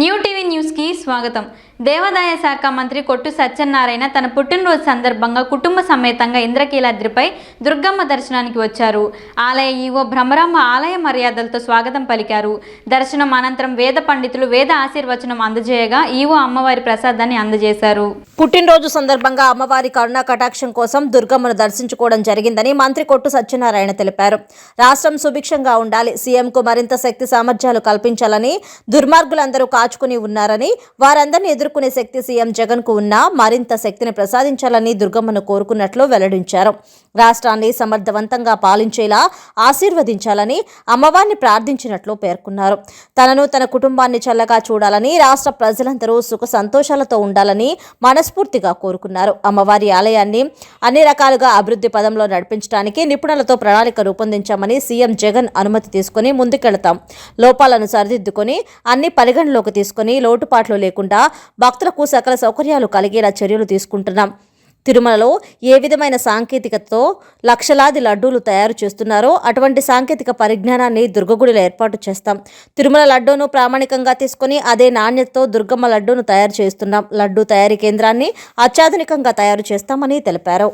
New T న్యూస్కి స్వాగతం. దేవాదాయ శాఖ మంత్రి కొట్టు సత్యనారాయణ తన పుట్టినరోజు సందర్భంగా కుటుంబ సమేతంగా ఇంద్రకీలాద్రిపై దుర్గమ్మ దర్శనానికి వచ్చారు. ఆలయ ఈవో భ్రమరాంబ ఆలయ మర్యాదలతో స్వాగతం పలికారు. దర్శనం అనంతరం వేద పండితులు వేద ఆశీర్వచనం అందజేయగా ఈవో అమ్మవారి ప్రసాదాన్ని అందజేశారు. పుట్టినరోజు సందర్భంగా అమ్మవారి కరుణా కటాక్షం కోసం దుర్గమ్మను దర్శించుకోవడం జరిగిందని మంత్రి కొట్టు సత్యనారాయణ తెలిపారు. రాష్ట్రం సుభిక్షంగా ఉండాలి. సీఎంకు మరింత శక్తి సామర్థ్యాలు కల్పించాలని దుర్మార్గులందరూ కాచుకుని ఉన్నారు. ఉన్నారని వారందరినీ ఎదుర్కొనే శక్తి సీఎం జగన్కు ఉన్నా మరింత శక్తిని ప్రసాదించాలని దుర్గమ్మను కోరుకున్నట్లు వెల్లడించారు. రాష్ట్రాన్ని సమర్థవంతంగా పాలించేలా ఆశీర్వదించాలని అమ్మవారిని ప్రార్థించినట్లు పేర్కొన్నారు. తనను తన కుటుంబాన్ని చల్లగా చూడాలని రాష్ట్ర ప్రజలందరూ సుఖ సంతోషాలతో ఉండాలని మనస్ఫూర్తిగా కోరుకున్నారు. అమ్మవారి ఆలయాన్ని అన్ని రకాలుగా అభివృద్ధి పదంలో నడిపించడానికి నిపుణులతో ప్రణాళిక రూపొందించామని సీఎం జగన్ అనుమతి తీసుకుని ముందుకెళతాం. లోపాలను సరిదిద్దుకొని అన్ని పరిగణలోకి తీసుకుని లోటుపాట్లు లేకుండా భక్తులకు సకల సౌకర్యాలు కలిగేలా చర్యలు తీసుకుంటున్నాం. తిరుమలలో ఏ విధమైన సాంకేతికతతో లక్షలాది లడ్డూలు తయారు చేస్తున్నారో అటువంటి సాంకేతిక పరిజ్ఞానాన్ని దుర్గగుడిలో ఏర్పాటు చేస్తాం. తిరుమల లడ్డూను ప్రామాణికంగా తీసుకొని అదే నాణ్యతతో దుర్గమ్మ లడ్డూను తయారు చేస్తున్నాం. లడ్డూ తయారీ కేంద్రాన్ని అత్యాధునికంగా తయారు చేస్తామని తెలిపారు.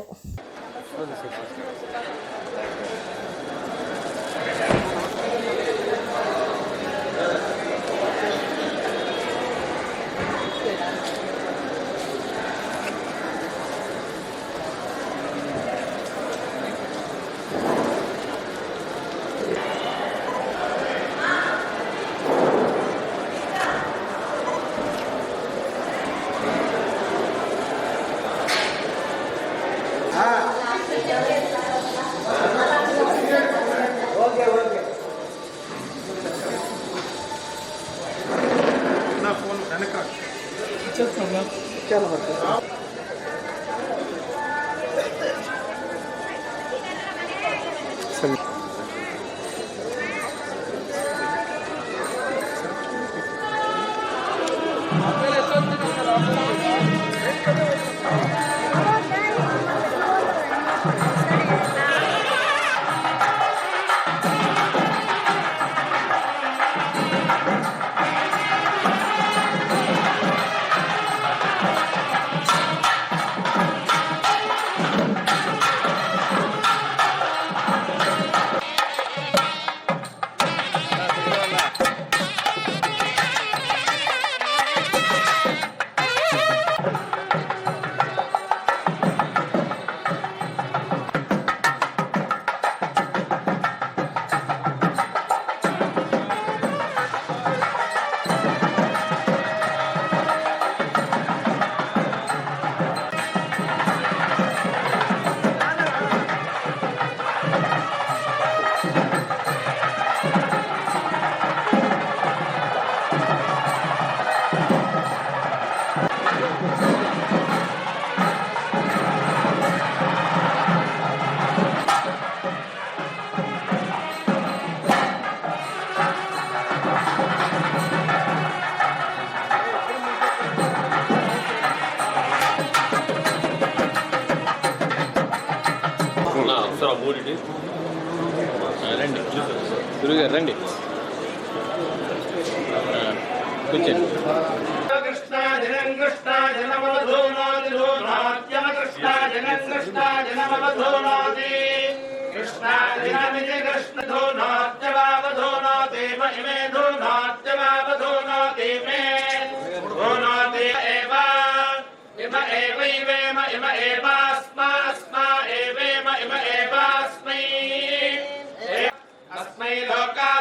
Gracias. రండి. గురుగారు రండి. కూర్చోండి. కృష్ణ జనం కృష్ణ జనమధోనాదిధోనాద్యమ కృష్ణ జనం కృష్ణ జనమధోనాది కృష్ణ జనమితి కృష్ణ ధోనాద్యవావధోనాదే మహిమే ధోనాద్యవావధోనాదే మే ధోనాదే ఏవ ఇమ ఏవైవేమ ఇమ ఏవాస్మా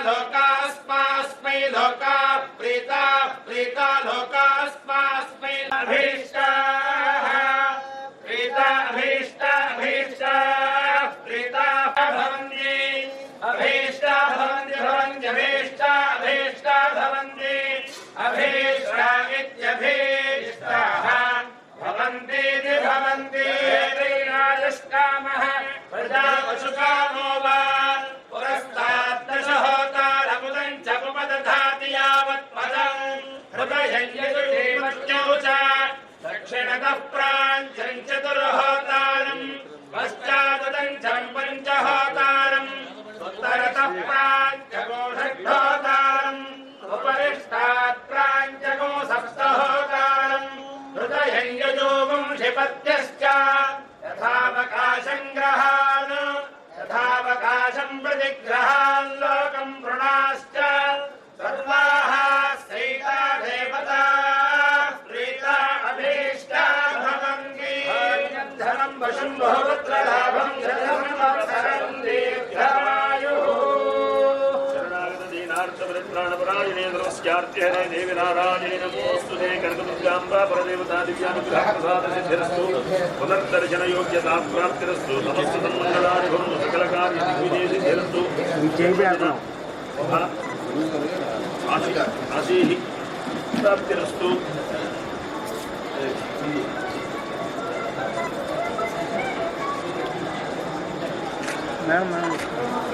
लोकास्मास्मै लोका प्रीता प्रीता लोकास्मास्मै अभीष्टाः दक्षिणतः प्राञ्चम् नमस्यार्चन देवीनारायणे नमोऽस्तु ते कर्गमुद्याम्बा परदेवता दिव्यानुग्रहप्रसादसिद्धिरस्तु पुनर्दर्शनयोग्यतां प्राप्तिरस्तु। नमस्तु तन्मङ्गलानि भवन्तु सकलकार्यसिद्धिरस्तु आशीः प्राप्तिरस्तु। Ma'am ma'am.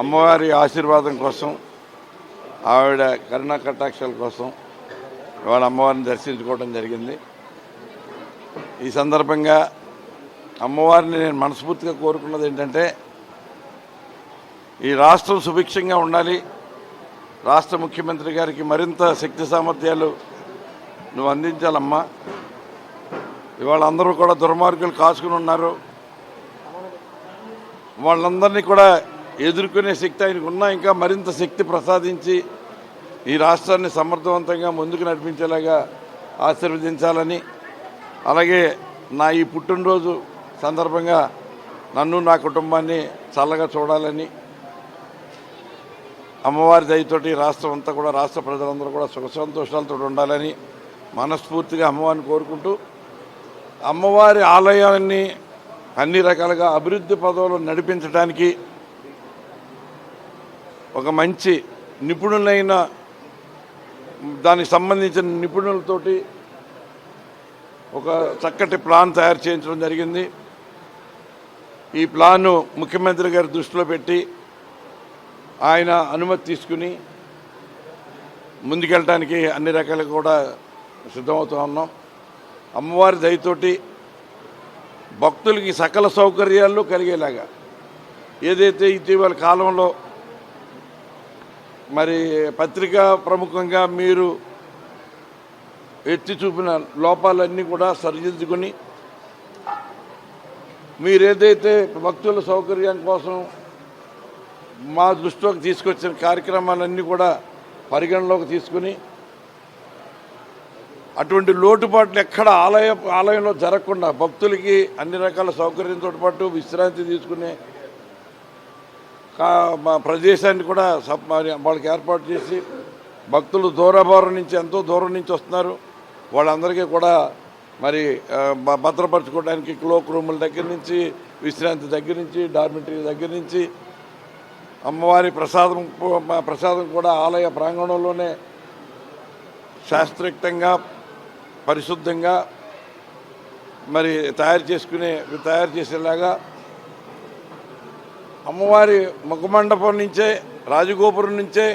అమ్మవారి ఆశీర్వాదం కోసం ఆవిడ కరుణా కటాక్షాల కోసం ఇవాళ అమ్మవారిని దర్శించుకోవడం జరిగింది. ఈ సందర్భంగా అమ్మవారిని నేను మనస్ఫూర్తిగా కోరుకున్నది ఏంటంటే ఈ రాష్ట్రం సుభిక్షంగా ఉండాలి. రాష్ట్ర ముఖ్యమంత్రి గారికి మరింత శక్తి సామర్థ్యాలు నువ్వు అందించాలమ్మా. ఇవాళ అందరూ కూడా దుర్మార్గులు కాసుకుని ఉన్నారు. వాళ్ళందరినీ కూడా ఎదుర్కొనే శక్తి ఆయనకు ఉన్నా ఇంకా మరింత శక్తి ప్రసాదించి ఈ రాష్ట్రాన్ని సమర్థవంతంగా ముందుకు నడిపించేలాగా ఆశీర్వదించాలని అలాగే నా ఈ పుట్టినరోజు సందర్భంగా నన్ను నా కుటుంబాన్ని చల్లగా చూడాలని అమ్మవారి దయతోటి రాష్ట్రం అంతా కూడా రాష్ట్ర ప్రజలందరూ కూడా సుఖ సంతోషాలతో ఉండాలని మనస్ఫూర్తిగా అమ్మవారిని కోరుకుంటూ అమ్మవారి ఆలయాన్ని అన్ని రకాలుగా అభివృద్ధి పదవులు నడిపించడానికి ఒక మంచి నిపుణులైన దానికి సంబంధించిన నిపుణులతోటి ఒక చక్కటి ప్లాన్ తయారు చేయించడం జరిగింది. ఈ ప్లాను ముఖ్యమంత్రి గారి దృష్టిలో పెట్టి ఆయన అనుమతి తీసుకుని ముందుకెళ్ళటానికి అన్ని రకాలుగా కూడా సిద్ధమవుతూ ఉన్నాం. అమ్మవారి దయతోటి భక్తులకి సకల సౌకర్యాలు కలిగేలాగా. ఏదైతే ఇటీవల కాలంలో మరి పత్రికా ప్రముఖంగా మీరు ఎత్తి చూపిన లోపాలన్నీ కూడా సరిదిద్దుకొని మీరేదైతే భక్తుల సౌకర్యం కోసం మా దృష్టిలోకి తీసుకొచ్చిన కార్యక్రమాలన్నీ కూడా పరిగణలోకి తీసుకుని అటువంటి లోటుపాట్లు ఎక్కడ ఆలయ ఆలయంలో జరగకుండా భక్తులకి అన్ని రకాల సౌకర్యంతో పాటు విశ్రాంతి తీసుకునే కా- మా ప్రదేశాన్ని కూడా సప్- మరి వాళ్ళకి ఏర్పాటు చేసి భక్తులు దూరభారం నుంచి ఎంతో దూరం నుంచి వస్తున్నారు. వాళ్ళందరికీ కూడా మరి భద్రపరచుకోవడానికి క్లోక్ రూముల దగ్గర నుంచి విశ్రాంతి దగ్గర నుంచి డార్మిటరీ దగ్గర నుంచి అమ్మవారి ప్రసాదం ప్రసాదం కూడా ఆలయ ప్రాంగణంలోనే శాస్త్రయుక్తంగా పరిశుద్ధంగా మరి తయారు చేసుకునే తయారు చేసేలాగా అమ్మవారి ముఖమండపం నుంచే రాజగోపురం నుంచే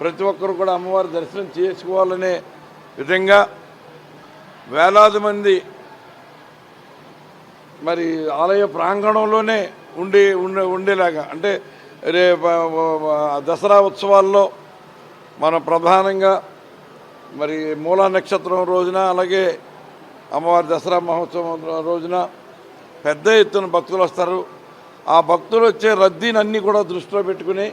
ప్రతి ఒక్కరు కూడా అమ్మవారి దర్శనం చేసుకోవాలనే విధంగా వేలాది మంది మరి ఆలయ ప్రాంగణంలోనే ఉండే ఉండే ఉండేలాగా. అంటే రేపు దసరా ఉత్సవాల్లో మనం ప్రధానంగా మరి మూలా నక్షత్రం రోజున అలాగే అమ్మవారి దసరా మహోత్సవం రోజున పెద్ద ఎత్తున భక్తులు వస్తారు. ఆ భక్తులు వచ్చే రద్దీనన్నీ కూడా దృష్టిలో పెట్టుకుని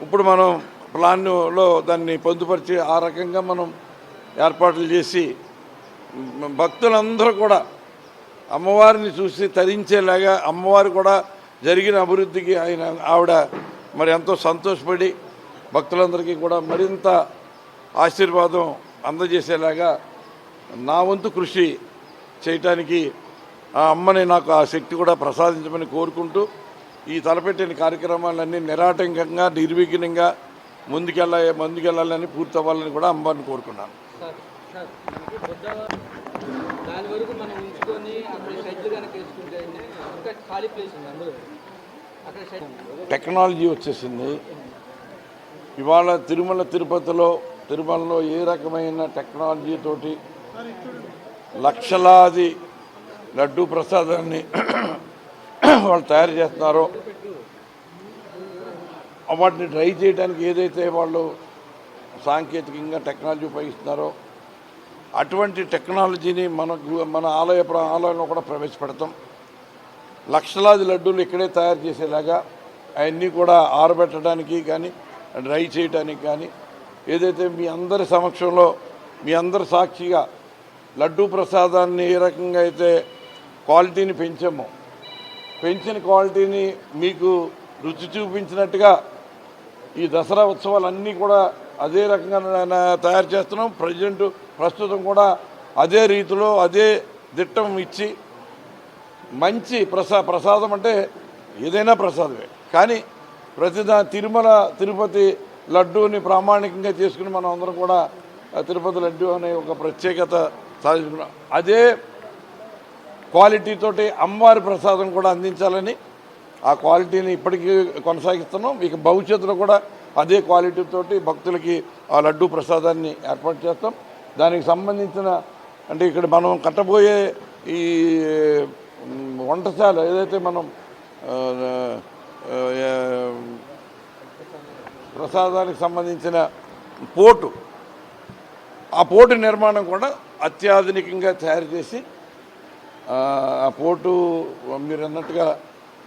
ఇప్పుడు మనం ప్లాన్లో దాన్ని పొందుపరిచి ఆ రకంగా మనం ఏర్పాట్లు చేసి భక్తులందరూ కూడా అమ్మవారిని చూసి తరించేలాగా అమ్మవారు కూడా జరిగిన అభివృద్ధికి ఆయన ఆవిడ మరి ఎంతో సంతోషపడి భక్తులందరికీ కూడా మరింత ఆశీర్వాదం అందజేసేలాగా నా వంతు కృషి చేయటానికి ఆ అమ్మని నాకు ఆ శక్తి కూడా ప్రసాదించమని కోరుకుంటూ ఈ తలపెట్టిన కార్యక్రమాలన్నీ నిరాటంకంగా నిర్విఘ్నంగా ముందుకెళ్ళ ముందుకెళ్ళాలని పూర్తవ్వాలని కూడా అమ్మవారిని కోరుకున్నాను. టెక్నాలజీ వచ్చేసింది. ఇవాళ తిరుమల తిరుపతిలో తిరుమలలో ఏ రకమైన టెక్నాలజీ తోటి లక్షలాది లడ్డూ ప్రసాదాన్ని వాళ్ళు తయారు చేస్తున్నారో వాటిని ట్రై చేయడానికి ఏదైతే వాళ్ళు సాంకేతికంగా టెక్నాలజీ ఉపయోగిస్తున్నారో అటువంటి టెక్నాలజీని మనకు మన ఆలయ ప్ర- ఆలయంలో కూడా ప్రవేశపెడతాం. లక్షలాది లడ్డూలు ఇక్కడే తయారు చేసేలాగా అవన్నీ కూడా ఆరబెట్టడానికి కానీ డ్రై చేయడానికి కానీ ఏదైతే మీ అందరి సమక్షంలో మీ అందరి సాక్షిగా లడ్డూ ప్రసాదాన్ని ఏ రకంగా అయితే క్వాలిటీని పెంచామో పెంచిన క్వాలిటీని మీకు రుచి చూపించినట్టుగా ఈ దసరా ఉత్సవాలన్నీ కూడా అదే రకంగా తయారు చేస్తున్నాం. ప్రజెంట్ ప్రస్తుతం కూడా అదే రీతిలో అదే దిట్టం ఇచ్చి మంచి ప్రసా ప్రసాదం అంటే ఏదైనా ప్రసాదమే. కానీ ప్రతిదా తిరుమల తిరుపతి లడ్డూని ప్రామాణికంగా చేసుకుని మనం అందరం కూడా తిరుపతి లడ్డు అనే ఒక ప్రత్యేకత సాధించుకున్నాం. అదే క్వాలిటీతోటి అమ్మవారి ప్రసాదం కూడా అందించాలని ఆ క్వాలిటీని ఇప్పటికీ కొనసాగిస్తున్నాం. ఇక భవిష్యత్తులో కూడా అదే క్వాలిటీతోటి భక్తులకి ఆ లడ్డూ ప్రసాదాన్ని ఏర్పాటు చేస్తాం. దానికి సంబంధించిన అంటే ఇక్కడ మనం కట్టబోయే ఈ వంటశాల ఏదైతే మనం ప్రసాదానికి సంబంధించిన పోటు. ఆ పోటు నిర్మాణం కూడా అత్యాధునికంగా తయారు చేసి ఆ పోటు మీరు అన్నట్టుగా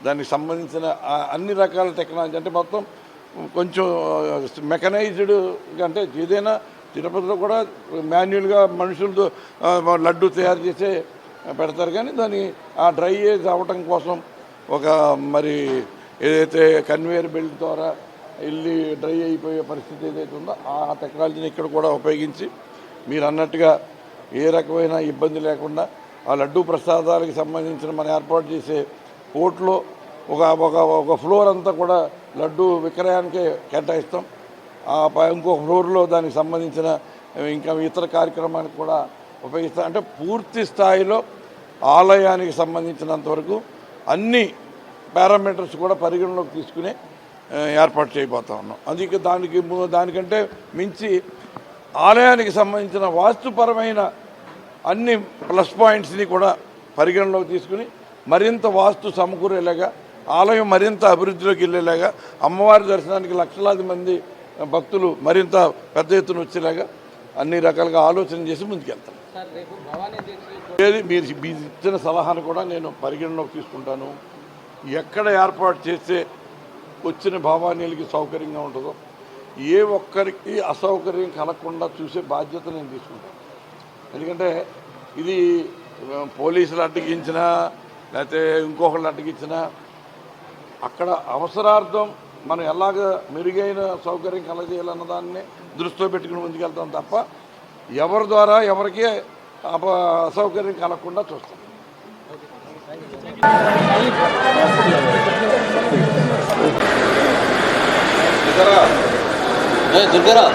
దానికి సంబంధించిన అన్ని రకాల టెక్నాలజీ అంటే మొత్తం కొంచెం మెకనైజ్డ్ అంటే ఏదైనా తిరుపతిలో కూడా మాన్యువల్గా మనుషులతో లడ్డు తయారు చేసే పెడతారు కానీ దాన్ని ఆ డ్రై ఏజ్ అవ్వటం కోసం ఒక మరి ఏదైతే కన్వేయర్ బెల్ట్ ద్వారా వెళ్ళి డ్రై అయిపోయే పరిస్థితి ఏదైతే ఉందో ఆ టెక్నాలజీని ఇక్కడ కూడా ఉపయోగించి మీరు అన్నట్టుగా ఏ రకమైన ఇబ్బంది లేకుండా ఆ లడ్డు ప్రసాదాలకు సంబంధించిన మనం ఏర్పాటు చేసే కోర్టులో ఒక ఒక ఒక ఫ్లోర్ అంతా కూడా లడ్డు విక్రయానికే కేటాయిస్తాం. ఆ పై- ఇంకో ఫ్లోర్లో దానికి సంబంధించిన ఇంకా ఇతర కార్యక్రమానికి కూడా ఉపయోగిస్తాం. అంటే పూర్తి స్థాయిలో ఆలయానికి సంబంధించినంతవరకు అన్ని పారామీటర్స్ కూడా పరిగణలోకి తీసుకునే ఏర్పాటు చేయబోతా ఉన్నాం. అందుకే దానికి దానికంటే మించి ఆలయానికి సంబంధించిన వాస్తుపరమైన అన్ని ప్లస్ పాయింట్స్ని కూడా పరిగణలోకి తీసుకుని మరింత వాస్తు సమకూరేలాగా ఆలయం మరింత అభివృద్ధిలోకి వెళ్ళేలాగా అమ్మవారి దర్శనానికి లక్షలాది మంది భక్తులు మరింత పెద్ద ఎత్తున వచ్చేలాగా అన్ని రకాలుగా ఆలోచన చేసి ముందుకెళ్తాం. ఏది? మీరు మీరు ఇచ్చిన సలహాను కూడా నేను పరిగణలోకి తీసుకుంటాను. ఎక్కడ ఏర్పాటు చేస్తే వచ్చిన భావానీలకి సౌకర్యంగా ఉంటుందో ఏ ఒక్కరికి అసౌకర్యం కలగకుండా చూసే బాధ్యత నేను తీసుకుంటాను. ఎందుకంటే ఇది పోలీసులు అడ్డగించినా లేకపోతే ఇంకొకళ్ళు అడ్డగించినా అక్కడ అవసరార్థం మనం ఎలాగ మెరుగైన సౌకర్యం కలగజేయాలన్న దాన్ని దృష్టిలో పెట్టుకుని ముందుకెళ్తాం తప్ప ఎవరి ద్వారా ఎవరికి అప అసౌకర్యం కలగకుండా చూస్తాం. దుర్గారావు